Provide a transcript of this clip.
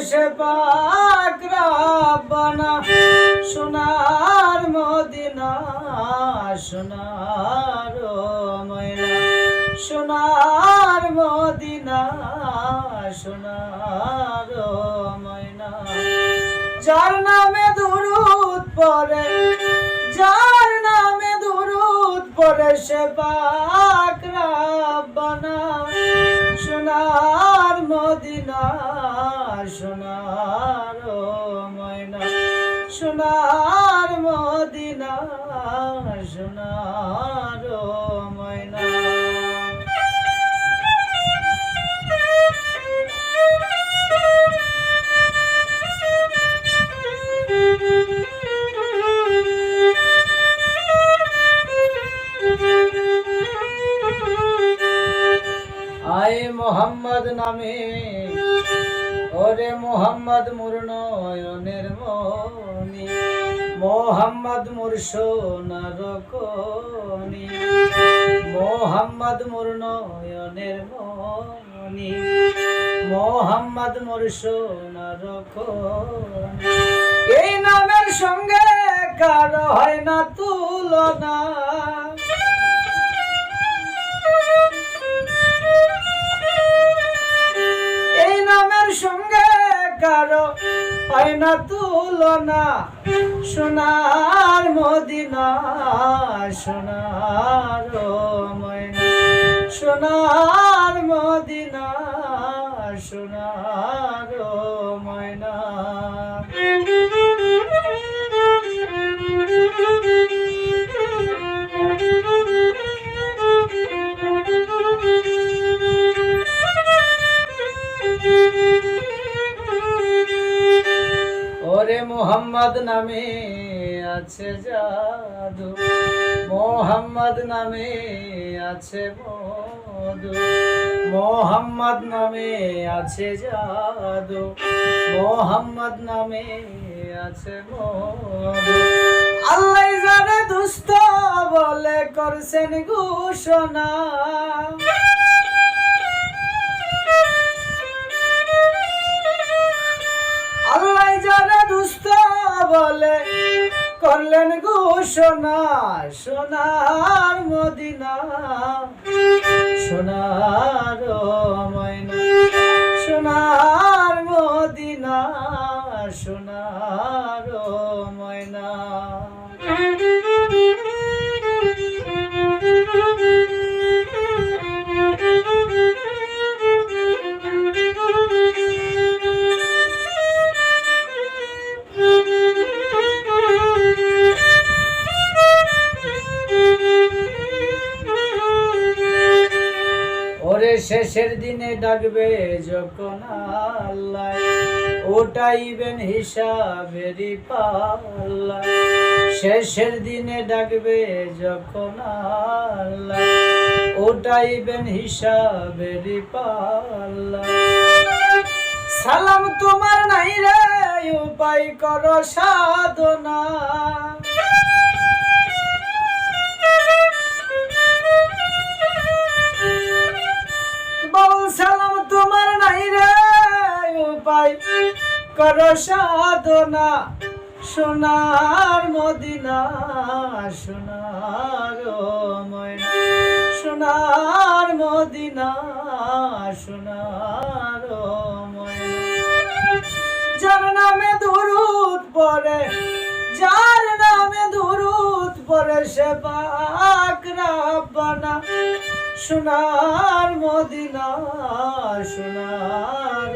সে পাক সোনার মদিনা, সোনার ময়না, সোনার মদিনা, সোনার ময়না। যার নামে দুরুদ পরে যার নামে দুরুদ পরে সে পাক সোনার ময়না সোনার মদিনা সোনার ময়না। আয় মোহাম্মদ নামে ওরে মোহাম্মদ মুর নয়নের মনি মোহাম্মদ মুর সোনার কনি মোহাম্মদ মুর নয়নের মনি মোহাম্মদ মুর সোনার এই নামের সঙ্গে কারও হয় না তুলনা। কারও হয় না। তুলনা সোনার মদিনা সোনার ময়না। সোনার মদিনা সোনার মোহাম্মদ নামে আছে জাদু। মোহাম্মদ নামে আছে মধু মোহাম্মদ নামে আছে জাদু। মোহাম্মদ নামে আছে মধু আল্লাহ জানে দুস্থ বলে করছেন ঘোষণা। আল্লাহ জানে দুস্থ করলেন ঘোষণা সোনার মদিনা সোনার শেষের দিনে ডাকবে যখন আল্লাহ। ওটাইবেন হিসাবেরই পাল্লা। শেষের দিনে ডাকবে যখন আল্লাহ। ওটাইবেন হিসাবেরই পাল্লা। সালাম তোমার নাই রে, উপায় করো সাধনা। কর সাধনা, সোনার মদিনা, সোনার সোনার মদিনা, সোনার যার নামে দুরুদ পড়ে, যার নামে দুরুদ পড়ে, সে পাক রাব্বানা। সোনার মদিনা, সোনার